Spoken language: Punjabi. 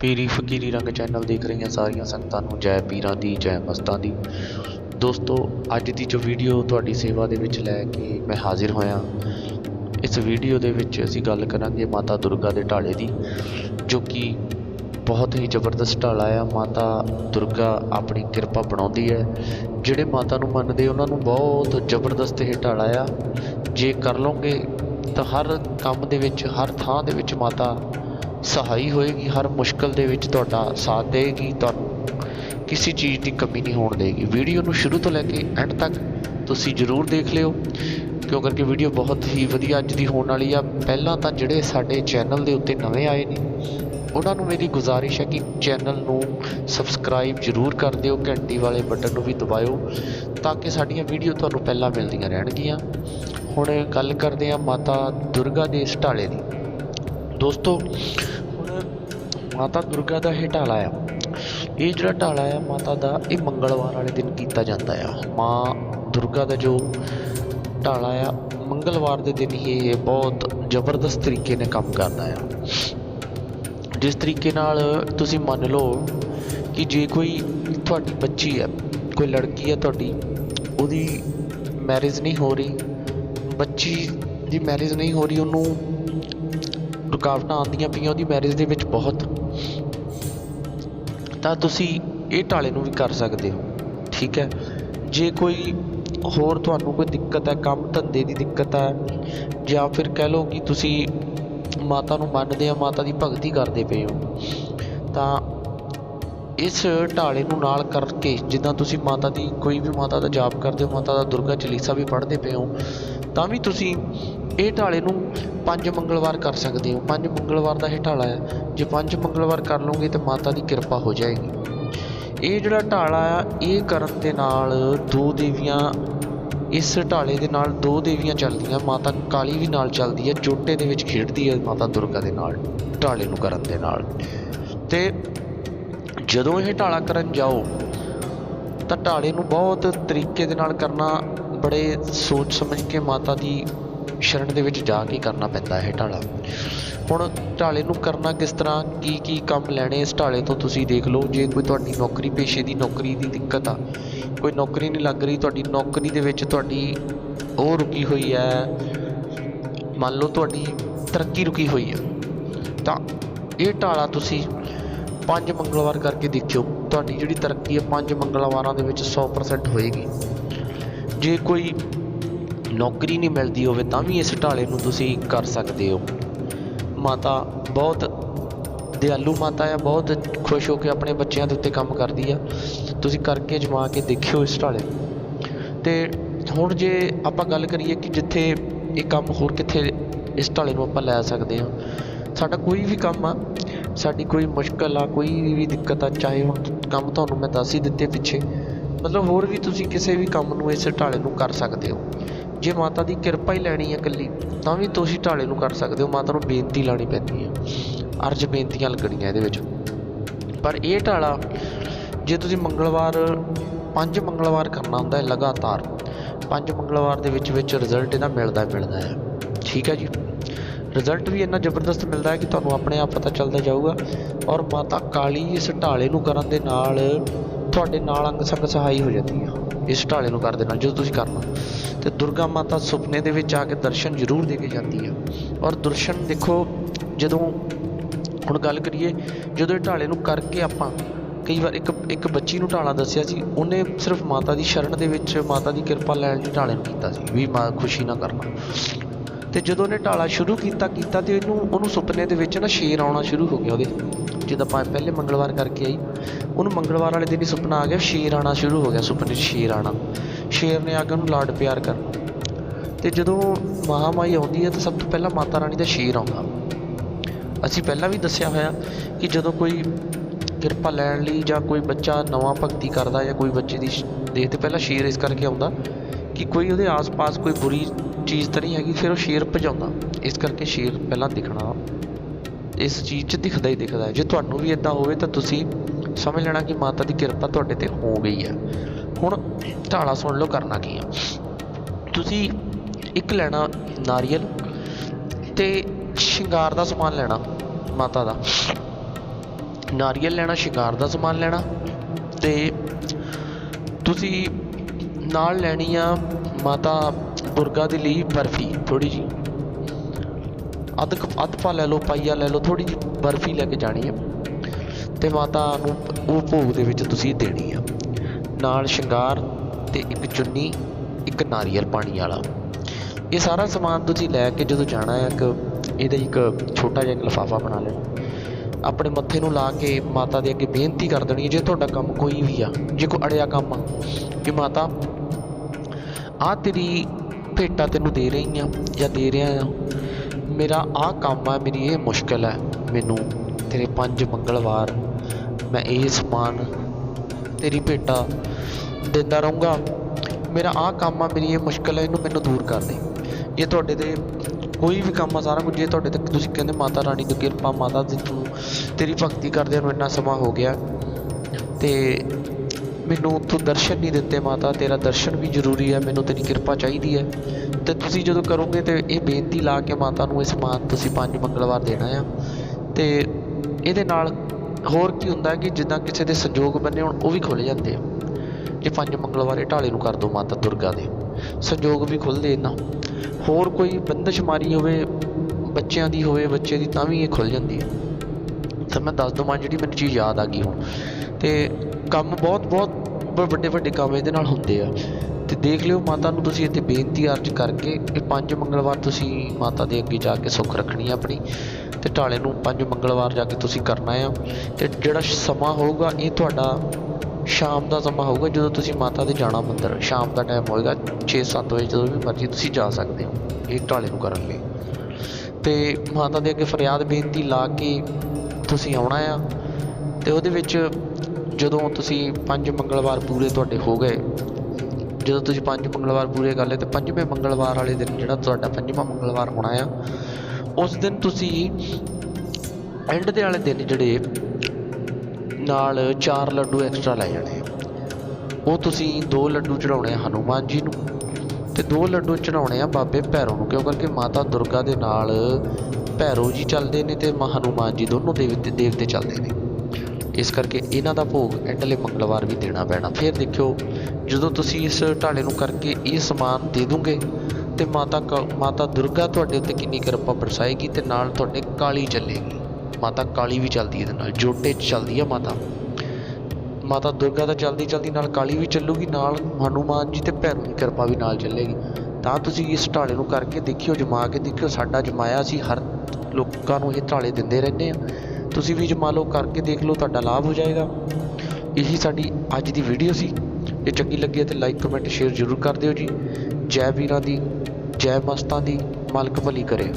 ਪੀਰੀ ਫਕੀਰੀ ਰੰਗ ਚੈਨਲ ਦੇਖ ਰਹੀਆਂ ਸਾਰੀਆਂ ਸੰਗਤਾਂ ਨੂੰ ਜੈ ਪੀਰਾਂ ਦੀ, ਜੈ ਮਸਤਾਂ ਦੀ। ਦੋਸਤੋ, ਅੱਜ ਦੀ ਜੋ ਵੀਡੀਓ ਤੁਹਾਡੀ ਸੇਵਾ ਦੇ ਵਿੱਚ ਲੈ ਕੇ ਮੈਂ ਹਾਜ਼ਰ ਹੋਇਆ, ਇਸ ਵੀਡੀਓ ਦੇ ਵਿੱਚ ਅਸੀਂ ਗੱਲ ਕਰਾਂਗੇ ਮਾਤਾ ਦੁਰਗਾ ਦੇ ਢਾਲੇ ਦੀ, ਜੋ ਕਿ ਬਹੁਤ ਹੀ ਜ਼ਬਰਦਸਤ ਢਾਲਾ ਆ। ਮਾਤਾ ਦੁਰਗਾ ਆਪਣੀ ਕਿਰਪਾ ਬਣਾਉਂਦੀ ਹੈ। ਜਿਹੜੇ ਮਾਤਾ ਨੂੰ ਮੰਨਦੇ, ਉਹਨਾਂ ਨੂੰ ਬਹੁਤ ਜ਼ਬਰਦਸਤ ਇਹ ਢਾਲਾ ਆ। ਜੇ ਕਰ ਲਓਗੇ, ਤਾਂ ਹਰ ਕੰਮ ਦੇ ਵਿੱਚ, ਹਰ ਥਾਂ ਦੇ ਵਿੱਚ ਮਾਤਾ ਸਹਾਈ ਹੋਏਗੀ, ਹਰ ਮੁਸ਼ਕਲ ਦੇ ਵਿੱਚ ਤੁਹਾਡਾ ਸਾਥ ਦੇਵੇਗੀ ਤੁਹਾਨੂੰ ਕਿਸੇ ਚੀਜ਼ ਦੀ ਕਮੀ ਨਹੀਂ ਹੋਣ ਦੇਗੀ ਵੀਡੀਓ ਨੂੰ ਸ਼ੁਰੂ ਤੋਂ ਲੈ ਕੇ ਐਂਡ ਤੱਕ ਤੁਸੀਂ ਜ਼ਰੂਰ ਦੇਖ ਲਿਓ, ਕਿਉਂ ਕਰਕੇ ਵੀਡੀਓ ਬਹੁਤ ਹੀ ਵਧੀਆ ਅੱਜ ਦੀ ਹੋਣ ਵਾਲੀ ਆ। ਪਹਿਲਾਂ ਤਾਂ ਜਿਹੜੇ ਸਾਡੇ ਚੈਨਲ ਦੇ ਉੱਤੇ ਨਵੇਂ ਆਏ ਨੇ ਉਹਨਾਂ ਨੂੰ ਮੇਰੀ ਗੁਜ਼ਾਰਿਸ਼ ਹੈ ਕਿ ਚੈਨਲ ਨੂੰ ਸਬਸਕ੍ਰਾਈਬ ਜ਼ਰੂਰ ਕਰ ਦਿਓ, ਘੰਟੀ ਵਾਲੇ ਬਟਨ ਨੂੰ ਵੀ ਦਬਾਇਓ, ਤਾਂ ਕਿ ਸਾਡੀਆਂ ਵੀਡੀਓ ਤੁਹਾਨੂੰ ਪਹਿਲਾਂ ਮਿਲਦੀਆਂ ਰਹਿਣਗੀਆਂ। ਹੁਣ ਗੱਲ ਕਰਦੇ ਹਾਂ ਮਾਤਾ ਦੁਰਗਾ ਦੇ ਇਸ ਢਾਲੇ ਦੀ। ਦੋਸਤੋ, ਹੁਣ ਮਾਤਾ ਦੁਰਗਾ ਦਾ ਇਹ ਢਾਲਾ ਆ। ਇਹ ਜਿਹੜਾ ਢਾਲਾ ਆ ਮਾਤਾ ਦਾ, ਇਹ ਮੰਗਲਵਾਰ ਵਾਲੇ ਦਿਨ ਕੀਤਾ ਜਾਂਦਾ ਆ। ਮਾਂ ਦੁਰਗਾ ਦਾ ਜੋ ਢਾਲਾ ਆ, ਮੰਗਲਵਾਰ ਦੇ ਦਿਨ ਹੀ ਇਹ ਬਹੁਤ ਜ਼ਬਰਦਸਤ ਤਰੀਕੇ ਨਾਲ ਕੰਮ ਕਰਦਾ ਆ। ਜਿਸ ਤਰੀਕੇ ਨਾਲ ਤੁਸੀਂ ਮੰਨ ਲਓ ਕਿ ਜੇ ਕੋਈ ਤੁਹਾਡੀ ਬੱਚੀ ਹੈ, ਕੋਈ ਲੜਕੀ ਹੈ ਤੁਹਾਡੀ, ਉਹਦੀ ਮੈਰਿਜ ਨਹੀਂ ਹੋ ਰਹੀ, ਬੱਚੀ ਦੀ ਮੈਰਿਜ ਨਹੀਂ ਹੋ ਰਹੀ, ਉਹਨੂੰ ਰੁਕਾਵਟਾਂ ਆਉਂਦੀਆਂ ਪਈਆਂ, ਉਹਦੀ ਮੈਰਿਜ ਦੇ ਵਿੱਚ ਬਹੁਤ, ਤਾਂ ਤੁਸੀਂ ਇਹ ਟਾਲੇ ਨੂੰ ਵੀ ਕਰ ਸਕਦੇ ਹੋ, ਠੀਕ ਹੈ? ਜੇ ਕੋਈ ਹੋਰ ਤੁਹਾਨੂੰ ਕੋਈ ਦਿੱਕਤ ਹੈ, ਕੰਮ ਧੰਦੇ ਦੀ ਦਿੱਕਤ ਹੈ, ਜਾਂ ਫਿਰ ਕਹਿ ਲਓ ਕਿ ਤੁਸੀਂ ਮਾਤਾ ਨੂੰ ਮੰਨਦੇ ਆ, ਮਾਤਾ ਦੀ ਭਗਤੀ ਕਰਦੇ ਪਏ ਹੋ। ਤਾਂ ਇਸ ਢਾਲੇ ਨੂੰ ਨਾਲ ਕਰਕੇ ਜਿੱਦਾਂ ਤੁਸੀਂ ਮਾਤਾ ਦੀ ਕੋਈ ਵੀ ਮਾਤਾ ਦਾ ਜਾਪ ਕਰਦੇ ਹੋ, ਮਾਤਾ ਦਾ ਦੁਰਗਾ ਚਲੀਸਾ ਵੀ ਪੜ੍ਹਦੇ ਪਏ ਹੋ, ਤਾਂ ਵੀ ਤੁਸੀਂ ਇਹ ਢਾਲੇ ਨੂੰ ਪੰਜ ਮੰਗਲਵਾਰ ਕਰ ਸਕਦੇ ਹੋ। ਪੰਜ ਮੰਗਲਵਾਰ ਦਾ ਇਹ ਢਾਲਾ ਹੈ। ਜੇ ਪੰਜ ਮੰਗਲਵਾਰ ਕਰ ਲਓਗੇ ਤਾਂ ਮਾਤਾ ਦੀ ਕਿਰਪਾ ਹੋ ਜਾਏਗੀ। ਇਹ ਜਿਹੜਾ ਢਾਲਾ ਆ, ਇਹ ਕਰਨ ਦੇ ਨਾਲ ਦੋ ਦੇਵੀਆਂ ਇਸ ਢਾਲੇ ਦੇ ਨਾਲ ਦੋ ਦੇਵੀਆਂ ਚੱਲਦੀਆਂ, ਮਾਤਾ ਕਾਲੀ ਵੀ ਨਾਲ ਚੱਲਦੀ ਹੈ, ਜੋਟੇ ਦੇ ਵਿੱਚ ਖੇਡਦੀ ਹੈ ਮਾਤਾ ਦੁਰਗਾ ਦੇ ਨਾਲ, ਢਾਲੇ ਨੂੰ ਕਰਨ ਦੇ ਨਾਲ। ਤੇ ਜਦੋਂ ਇਹ ਢਾਲਾ ਕਰਨ ਜਾਓ, ਤਾਂ ਢਾਲੇ ਨੂੰ ਬਹੁਤ ਤਰੀਕੇ ਦੇ ਨਾਲ ਕਰਨਾ ਬੜੇ ਸੋਚ ਸਮਝ ਕੇ ਮਾਤਾ ਦੀ ਸ਼ਰਨ ਦੇ ਵਿੱਚ ਜਾ ਕੇ ਕਰਨਾ ਪੈਂਦਾ ਇਹ ਢਾਲਾ। ਹੁਣ ਢਾਲੇ ਨੂੰ ਕਰਨਾ ਕਿਸ ਤਰ੍ਹਾਂ, ਕੀ ਕੀ ਕੰਮ ਲੈਣੇ ਇਸ ਢਾਲੇ ਤੋਂ ਤੁਸੀਂ ਦੇਖ ਲਓ। ਜੇ ਕੋਈ ਤੁਹਾਡੀ ਨੌਕਰੀ, ਪੇਸ਼ੇ ਦੀ ਨੌਕਰੀ ਦੀ ਦਿੱਕਤ ਆ, ਕੋਈ ਨੌਕਰੀ ਨਹੀਂ ਲੱਗ ਰਹੀ, ਤੁਹਾਡੀ ਨੌਕਰੀ ਦੇ ਵਿੱਚ ਤੁਹਾਡੀ ਉਹ ਰੁਕੀ ਹੋਈ ਹੈ, ਮੰਨ ਲਓ ਤੁਹਾਡੀ ਤਰੱਕੀ ਰੁਕੀ ਹੋਈ ਹੈ ਤਾਂ ਇਹ ਢਾਲਾ ਤੁਸੀਂ ਪੰਜ ਮੰਗਲਵਾਰ ਕਰਕੇ ਦੇਖਿਓ। ਤੁਹਾਡੀ ਜਿਹੜੀ ਤਰੱਕੀ ਹੈ ਪੰਜ ਮੰਗਲਵਾਰਾਂ ਦੇ ਵਿੱਚ 100% ਹੋਏਗੀ। ਜੇ ਕੋਈ ਨੌਕਰੀ ਨਹੀਂ ਮਿਲਦੀ ਹੋਵੇ ਤਾਂ ਵੀ ਇਸ ਢਾਲੇ ਨੂੰ ਤੁਸੀਂ ਕਰ ਸਕਦੇ ਹੋ। ਮਾਤਾ ਬਹੁਤ ਦਿਆਲੂ ਮਾਤਾ ਆ, ਬਹੁਤ ਖੁਸ਼ ਹੋ ਕੇ ਆਪਣੇ ਬੱਚਿਆਂ ਦੇ ਉੱਤੇ ਕੰਮ ਕਰਦੀ ਆ। ਤੁਸੀਂ ਕਰਕੇ ਜਮਾ ਕੇ ਦੇਖਿਓ ਇਸ ਢਾਲੇ। ਨੂੰ। ਤੇ ਹੁਣ ਜੇ ਆਪਾਂ ਗੱਲ ਕਰੀਏ ਕਿ ਜਿੱਥੇ ਇਹ ਕੰਮ ਹੋਰ ਕਿੱਥੇ ਇਸ ਢਾਲੇ ਨੂੰ ਆਪਾਂ ਲੈ ਸਕਦੇ ਹਾਂ। ਸਾਡਾ ਕੋਈ ਵੀ ਕੰਮ ਆ, ਸਾਡੀ ਕੋਈ ਮੁਸ਼ਕਲ ਆ, ਕੋਈ ਵੀ ਦਿੱਕਤ ਆ, ਚਾਹੇ ਹੁਣ ਕੰਮ ਤੁਹਾਨੂੰ ਮੈਂ ਦੱਸ ਹੀ ਦਿੱਤੇ ਪਿੱਛੇ, ਮਤਲਬ ਹੋਰ ਵੀ ਤੁਸੀਂ ਕਿਸੇ ਵੀ ਕੰਮ ਨੂੰ ਇਸ ਢਾਲੇ ਨੂੰ ਕਰ ਸਕਦੇ ਹੋ। ਜੇ ਮਾਤਾ ਦੀ ਕਿਰਪਾ ਹੀ ਲੈਣੀ ਹੈ ਇਕੱਲੀ, ਤਾਂ ਵੀ ਤੁਸੀਂ ਢਾਲੇ ਨੂੰ ਕਰ ਸਕਦੇ ਹੋ, ਮਾਤਾ ਨੂੰ ਬੇਨਤੀ ਲਾਣੀ ਪੈਂਦੀ ਹੈ। ਅਰਜ ਬੇਨਤੀਆਂ ਲੱਗਣੀਆਂ ਇਹਦੇ ਵਿੱਚ। ਪਰ ਇਹ ਢਾਲਾ, ਜੇ ਤੁਸੀਂ ਮੰਗਲਵਾਰ, ਪੰਜ ਮੰਗਲਵਾਰ ਕਰਨਾ ਹੁੰਦਾ ਹੈ ਲਗਾਤਾਰ, ਪੰਜ ਮੰਗਲਵਾਰ ਦੇ ਵਿੱਚ ਵਿੱਚ ਰਿਜ਼ਲਟ ਇਹਦਾ ਮਿਲਦਾ ਮਿਲਦਾ ਹੈ। ਠੀਕ ਹੈ ਜੀ? ਰਿਜ਼ਲਟ ਵੀ ਇੰਨਾ ਜ਼ਬਰਦਸਤ ਮਿਲਦਾ ਹੈ ਕਿ ਤੁਹਾਨੂੰ ਆਪਣੇ ਆਪ ਪਤਾ ਚੱਲਦਾ ਜਾਊਗਾ। ਔਰ ਮਾਤਾ ਕਾਲੀ ਇਸ ਢਾਲੇ ਨੂੰ ਕਰਨ ਦੇ ਨਾਲ ਤੁਹਾਡੇ ਨਾਲ ਅੰਗ ਸੰਗ ਸਹਾਈ ਹੋ ਜਾਂਦੀ ਆ। ਇਸ ਢਾਲੇ ਨੂੰ ਕਰਦੇ ਨਾਲ ਜਦੋਂ ਤੁਸੀਂ ਕਰਨਾ। ਤੇ ਦੁਰਗਾ ਮਾਤਾ ਸੁਪਨੇ ਦੇ ਵਿੱਚ ਆ ਕੇ ਦਰਸ਼ਨ ਜ਼ਰੂਰ ਦੇ ਕੇ ਜਾਂਦੀ ਆ। ਔਰ ਦਰਸ਼ਨ ਦੇਖੋ, ਜਦੋਂ ਹੁਣ ਗੱਲ ਕਰੀਏ, ਜਦੋਂ ਇਹ ਢਾਲੇ ਨੂੰ ਕਰਕੇ ਆਪਾਂ ਕਈ ਵਾਰ ਇੱਕ ਇੱਕ ਬੱਚੀ ਨੂੰ ਢਾਲਾ ਦੱਸਿਆ ਸੀ, ਉਹਨੇ ਸਿਰਫ ਮਾਤਾ ਦੀ ਸ਼ਰਨ ਦੇ ਵਿੱਚ ਮਾਤਾ ਦੀ ਕਿਰਪਾ ਲੈਣ ਲਈ ਢਾਲੇ ਨੂੰ ਕੀਤਾ ਸੀ, ਵੀ ਮਾਂ ਖੁਸ਼ੀ ਨਾ ਕਰਨਾ। ਤੇ ਜਦੋਂ ਉਹਨੇ ਢਾਲਾ ਸ਼ੁਰੂ ਕੀਤਾ ਕੀਤਾ ਤੇ ਇਹਨੂੰ, ਉਹਨੂੰ ਸੁਪਨੇ ਦੇ ਵਿੱਚ ਨਾ ਸ਼ੇਰ ਆਉਣਾ ਸ਼ੁਰੂ ਹੋ ਗਿਆ ਉਹਦੇ। ਜਿੱਦਾਂ ਆਪਾਂ ਪਹਿਲੇ ਮੰਗਲਵਾਰ ਕਰਕੇ ਆਈ, ਉਹਨੂੰ ਮੰਗਲਵਾਰ ਵਾਲੇ ਦਿਨ ਹੀ ਸੁਪਨਾ ਆ ਗਿਆ, ਸ਼ੇਰ ਆਣਾ ਸ਼ੁਰੂ ਹੋ ਗਿਆ, ਸੁਪਨੇ 'ਚ ਸ਼ੇਰ ਆਣਾ ਸ਼ੇਰ ਨੇ ਆ ਕੇ ਉਹਨੂੰ ਲਾਡ ਪਿਆਰ ਕਰਨਾ। ਤੇ ਜਦੋਂ ਮਹਾਮਾਈ ਆਉਂਦੀ ਹੈ ਤਾਂ ਸਭ ਤੋਂ ਪਹਿਲਾਂ ਮਾਤਾ ਰਾਣੀ ਦਾ ਸ਼ੇਰ ਆਉਂਦਾ। ਅਸੀਂ ਪਹਿਲਾਂ ਵੀ ਦੱਸਿਆ ਹੋਇਆ ਕਿ ਜਦੋਂ ਕੋਈ ਕਿਰਪਾ ਲੈਣ ਲਈ ਜਾਂ ਕੋਈ ਬੱਚਾ ਨਵਾਂ ਭਗਤੀ ਕਰਦਾ ਜਾਂ ਕੋਈ ਬੱਚੇ ਦੀ ਸ਼- ਦੇਖ ਤੇ ਪਹਿਲਾਂ ਸ਼ੇਰ ਇਸ ਕਰਕੇ ਆਉਂਦਾ ਕਿ ਕੋਈ ਉਹਦੇ ਆਸ-ਪਾਸ ਕੋਈ ਬੁਰੀ ਚੀਜ਼ ਤਾਂ ਨਹੀਂ ਹੈਗੀ, ਫਿਰ ਉਹ ਸ਼ੇਰ ਭਜਾਉਂਦਾ। ਇਸ ਕਰਕੇ ਸ਼ੇਰ ਪਹਿਲਾਂ ਦਿਖਣਾ। ਇਸ ਚੀਜ਼ 'ਚ ਦਿਖਦਾ ਹੀ ਦਿਖਦਾ ਜੇ ਤੁਹਾਨੂੰ ਵੀ ਇਦਾਂ ਹੋਵੇ ਤਾਂ ਤੁਸੀਂ ਸਮਝ ਲੈਣਾ ਕਿ ਮਾਤਾ ਦੀ ਕਿਰਪਾ ਤੁਹਾਡੇ ਤੇ ਹੋ ਗਈ ਹੈ। ਹੁਣ ਢਾਲਾ ਸੁਣ ਲਓ ਕਰਨਾ ਕੀ ਆ। ਤੁਸੀਂ ਇੱਕ ਲੈਣਾ ਨਾਰੀਅਲ ਤੇ ਸ਼ਿੰਗਾਰ ਦਾ ਸਮਾਨ ਲੈਣਾ ਮਾਤਾ ਦਾ। ਨਾਰੀਅਲ ਲੈਣਾ, ਸ਼ਿੰਗਾਰ ਦਾ ਸਮਾਨ ਲੈਣਾ ਤੇ ਤੁਸੀਂ ਨਾਲ ਲੈਣੀ ਆ ਮਾਤਾ ਦੁਰਗਾ ਦੇ ਲਈ ਬਰਫੀ ਥੋੜੀ ਜੀ ਅੱਧ ਕੁ- ਪਾ ਲੈ ਲਓ, ਪਾਈਆ ਲੈ ਲਓ ਥੋੜੀ ਜਿਹੀ ਬਰਫੀ ਲੈ ਕੇ ਜਾਣੀ ਆ। ਤੇ ਮਾਤਾ ਨੂੰ ਉਹ ਭੋਗ ਦੇ ਵਿੱਚ ਤੁਸੀਂ ਦੇਣੀ ਆ। ਨਾਲ ਸ਼ਿੰਗਾਰ ਤੇ ਇੱਕ ਚੁੰਨੀ, ਇੱਕ ਨਾਰੀਅਲ ਪਾਣੀ ਵਾਲਾ। ਇਹ ਸਾਰਾ ਸਮਾਨ ਤੁਸੀਂ ਲੈ ਕੇ ਜਦੋਂ ਜਾਣਾ ਹੈ ਇੱਕ ਇਹਦਾ ਇੱਕ ਛੋਟਾ ਜਿਹਾ ਲਿਫਾਫਾ ਬਣਾ ਲੈਣਾ। ਆਪਣੇ ਮੱਥੇ ਨੂੰ ਲਾ ਕੇ ਮਾਤਾ ਦੇ ਅੱਗੇ ਬੇਨਤੀ ਕਰ ਦੇਣੀ ਜੇ ਤੁਹਾਡਾ ਕੰਮ ਕੋਈ ਵੀ ਆ, ਜੇ ਕੋਈ ਅੜਿਆ ਕੰਮ ਆ, ਕਿ ਮਾਤਾ ਆ ਤੇਰੀ ਭੇਟਾ ਤੈਨੂੰ ਦੇ ਰਹੀ ਆ ਜਾਂ ਦੇ ਰਿਹਾ ਆ? ਮੇਰਾ ਆ ਕੰਮ ਆ, ਮੇਰੀ ਇਹ ਮੁਸ਼ਕਲ ਹੈ ਮੈਨੂੰ ਤੇਰੇ ਪੰਜ ਮੰਗਲਵਾਰ ਮੈਂ ਇਹ ਸਮਾਨ ਤੇਰੀ ਭੇਟਾ ਦਿੰਦਾ ਰਹੂੰਗਾ। ਮੇਰਾ ਆ ਕੰਮ ਆ, ਮੇਰੀ ਇਹ ਮੁਸ਼ਕਲ ਹੈ ਇਹਨੂੰ ਮੈਨੂੰ ਦੂਰ ਕਰ ਦੇ। ਇਹ ਤੁਹਾਡੇ ਤੇ ਕੋਈ ਵੀ ਕੰਮ ਆ, ਸਾਰਾ ਕੁਝ ਜੇ ਤੁਹਾਡੇ ਤੱਕ ਤੁਸੀਂ ਕਹਿੰਦੇ ਮਾਤਾ ਰਾਣੀ ਦੀ ਕਿਰਪਾ, ਮਾਤਾ ਦੀ ਤੂੰ ਤੇਰੀ ਭਗਤੀ ਕਰਦੇ ਨੂੰ ਇੰਨਾ ਸਮਾਂ ਹੋ ਗਿਆ। ਤੇ ਮੈਨੂੰ ਉੱਥੋਂ ਦਰਸ਼ਨ ਨਹੀਂ ਦਿੱਤੇ ਮਾਤਾ, ਤੇਰਾ ਦਰਸ਼ਨ ਵੀ ਜ਼ਰੂਰੀ ਹੈ, ਮੈਨੂੰ ਤੇਰੀ ਕਿਰਪਾ ਚਾਹੀਦੀ ਹੈ। ਤੇ ਤੁਸੀਂ ਜਦੋਂ ਕਰੋਗੇ ਤੇ ਇਹ ਬੇਨਤੀ ਲਾ ਕੇ ਮਾਤਾ ਨੂੰ ਇਹ ਸਮਾਨ ਤੁਸੀਂ ਪੰਜ ਮੰਗਲਵਾਰ ਦੇਣਾ ਆ। ਤੇ ਇਹਦੇ ਨਾਲ ਹੋਰ ਕੀ ਹੁੰਦਾ ਕਿ ਜਿੱਦਾਂ ਕਿਸੇ ਦੇ ਸੰਜੋਗ ਬੰਨੇ ਹੋਣ, ਉਹ ਵੀ ਖੁੱਲ ਜਾਂਦੇ ਆ। ਜੇ ਪੰਜ ਮੰਗਲਵਾਰ ਢਾਲੇ ਨੂੰ ਕਰ ਦੋ ਮਾਤਾ ਦੁਰਗਾ ਦੇ। ਸੰਜੋਗ ਵੀ ਖੁੱਲਦੇ ਇਹਨਾਂ ਹੋਰ ਕੋਈ ਬੰਦਸ਼ ਮਾਰੀ ਹੋਵੇ, ਬੱਚਿਆਂ ਦੀ ਹੋਵੇ, ਬੱਚੇ ਦੀ, ਤਾਂ ਵੀ ਇਹ ਖੁੱਲ ਜਾਂਦੀ ਹੈ ਤਾਂ ਮੈਂ ਦੱਸ ਦਵਾਂ ਜਿਹੜੀ ਮੈਨੂੰ ਚੀਜ਼ ਯਾਦ ਆ ਗਈ ਹੁਣ। ਅਤੇ ਕੰਮ ਬਹੁਤ ਬਹੁਤ ਬ- ਵੱਡੇ ਵੱਡੇ ਕੰਮ ਇਹਦੇ ਨਾਲ ਹੁੰਦੇ ਆ। ਅਤੇ ਦੇਖ ਲਿਓ, ਮਾਤਾ ਨੂੰ ਤੁਸੀਂ ਇੱਥੇ ਬੇਨਤੀ ਅਰਜ ਕਰਕੇ ਇਹ ਪੰਜ ਮੰਗਲਵਾਰ ਤੁਸੀਂ ਮਾਤਾ ਦੇ ਅੱਗੇ ਜਾ ਕੇ ਸੁੱਖ ਰੱਖਣੀ ਆ ਆਪਣੀ। ਤੇ ਢਾਲੇ ਨੂੰ ਪੰਜ ਮੰਗਲਵਾਰ ਜਾ ਕੇ ਤੁਸੀਂ ਕਰਨਾ ਆ। ਤੇ ਜਿਹੜਾ ਸਮਾਂ ਹੋਊਗਾ, ਇਹ ਤੁਹਾਡਾ ਸ਼ਾਮ ਦਾ ਸਮਾਂ ਹੋਊਗਾ, ਜਦੋਂ ਤੁਸੀਂ ਮਾਤਾ ਦੇ ਜਾਣਾ ਮੰਦਰ। ਸ਼ਾਮ ਦਾ ਟਾਈਮ ਹੋਏਗਾ 6-7 ਵਜੇ, ਜਦੋਂ ਵੀ ਮਰਜ਼ੀ ਤੁਸੀਂ ਜਾ ਸਕਦੇ ਹੋ, ਇਹ ਢਾਲੇ ਨੂੰ ਕਰਨ ਲਈ। ਤੇ ਮਾਤਾ ਦੇ ਅੱਗੇ ਫਰਿਆਦ ਬੇਨਤੀ ਲਾ ਕੇ ਤੁਸੀਂ ਆਉਣਾ ਆ ਤੇ ਉਹਦੇ ਵਿੱਚ ਜਦੋਂ ਤੁਸੀਂ ਪੰਜ ਮੰਗਲਵਾਰ ਪੂਰੇ ਤੁਹਾਡੇ ਹੋ ਗਏ, ਜਦੋਂ ਤੁਸੀਂ ਪੰਜ ਮੰਗਲਵਾਰ ਪੂਰੇ ਕਰ ਲਏ ਤੇ ਪੰਜਵੇਂ ਮੰਗਲਵਾਰ ਵਾਲੇ ਦਿਨ ਜਿਹੜਾ ਤੁਹਾਡਾ ਪੰਜਵਾਂ ਮੰਗਲਵਾਰ ਹੋਣਾ ਆ, ਉਸ ਦਿਨ ਤੁਸੀਂ ਐਂਡ ਦੇ ਵਾਲੇ ਦਿਨ ਜਿਹੜੇ ਨਾਲ ਚਾਰ ਲੱਡੂ ਐਕਸਟਰਾ ਲੈ ਜਾਣੇ ਉਹ ਤੁਸੀਂ ਦੋ ਲੱਡੂ ਚੜਾਉਣੇ ਆ ਹਨੂਮਾਨ ਜੀ ਨੂੰ। ਤੇ ਦੋ ਲੱਡੂ ਚੜਾਉਣੇ ਆ ਬਾਬੇ ਭੈਰੋ ਨੂੰ, ਕਿਉਂ ਕਰਕੇ ਮਾਤਾ ਦੁਰਗਾ ਦੇ ਨਾਲ ਭੈਰੋ ਜੀ ਚੱਲਦੇ ਨੇ ਤੇ ਮਾਂ ਜੀ ਦੋਨੋਂ ਦੇਵਤੇ ਦੇਵਤੇ ਚੱਲਦੇ ਨੇ। ਇਸ ਕਰਕੇ ਇਹਨਾਂ ਦਾ ਭੋਗ ਐਂਡਲੇ ਮੰਗਲਵਾਰ ਵੀ ਦੇਣਾ ਪੈਣਾ। ਫਿਰ ਦੇਖਿਓ, ਜਦੋਂ ਤੁਸੀਂ ਇਸ ਢਾਲੇ ਨੂੰ ਕਰਕੇ ਇਹ ਸਮਾਨ ਦੇ ਦੋਗੇ, ਤੇ ਮਾਤਾ ਕ- ਮਾਤਾ ਦੁਰਗਾ ਤੁਹਾਡੇ ਉੱਤੇ ਕਿੰਨੀ ਕਿਰਪਾ ਬਰਸਾਏਗੀ ਤੇ ਨਾਲ ਤੁਹਾਡੇ ਕਾਲੀ ਚੱਲੇਗੀ। ਮਾਤਾ ਕਾਲੀ ਵੀ ਚੱਲਦੀ ਇਹਦੇ ਨਾਲ, ਜੋਟੇ 'ਚ ਚੱਲਦੀ ਆ ਮਾਤਾ। ਮਾਤਾ ਦੁਰਗਾ ਦਾ ਜਲਦੀ ਜਲਦੀ ਨਾਲ ਕਾਲੀ ਵੀ ਚੱਲੂਗੀ, ਨਾਲ ਹਨੂਮਾਨ ਜੀ ਤੇ ਭੈਰੋ ਦੀ ਕਿਰਪਾ ਵੀ ਨਾਲ ਚੱਲੇਗੀ। ਤਾਂ ਤੁਸੀਂ ਇਸ ਢਾਲੇ ਨੂੰ ਕਰਕੇ ਦੇਖਿਓ, ਜਮਾ ਕੇ ਦੇਖਿਓ, ਸਾਡਾ ਜਮਾਇਆ ਸੀ ਹਰ ਲੋਕਾਂ ਨੂੰ ਇਹ ਢਾਲੇ ਦਿੰਦੇ ਰਹਿੰਦੇ ਆ ਤੁਸੀਂ ਵੀ ਜਮਾ ਲਓ, ਕਰਕੇ ਦੇਖ ਲਓ, ਤੁਹਾਡਾ ਲਾਭ ਹੋ ਜਾਏਗਾ। ਇਹੀ ਸਾਡੀ ਅੱਜ ਦੀ ਵੀਡੀਓ ਸੀ। ਜੇ ਚੰਗੀ ਲੱਗੀ ਹੈ ਤੇ ਲਾਈਕ ਕਮੈਂਟ ਸ਼ੇਅਰ ਜ਼ਰੂਰ ਕਰ ਦਿਓ ਜੀ। ਜੈ ਵੀਰਾਂ ਦੀ, ਜੈ ਮਸਤਾਂ ਦੀ ਮਾਲਕ ਭਲੀ ਕਰੇ।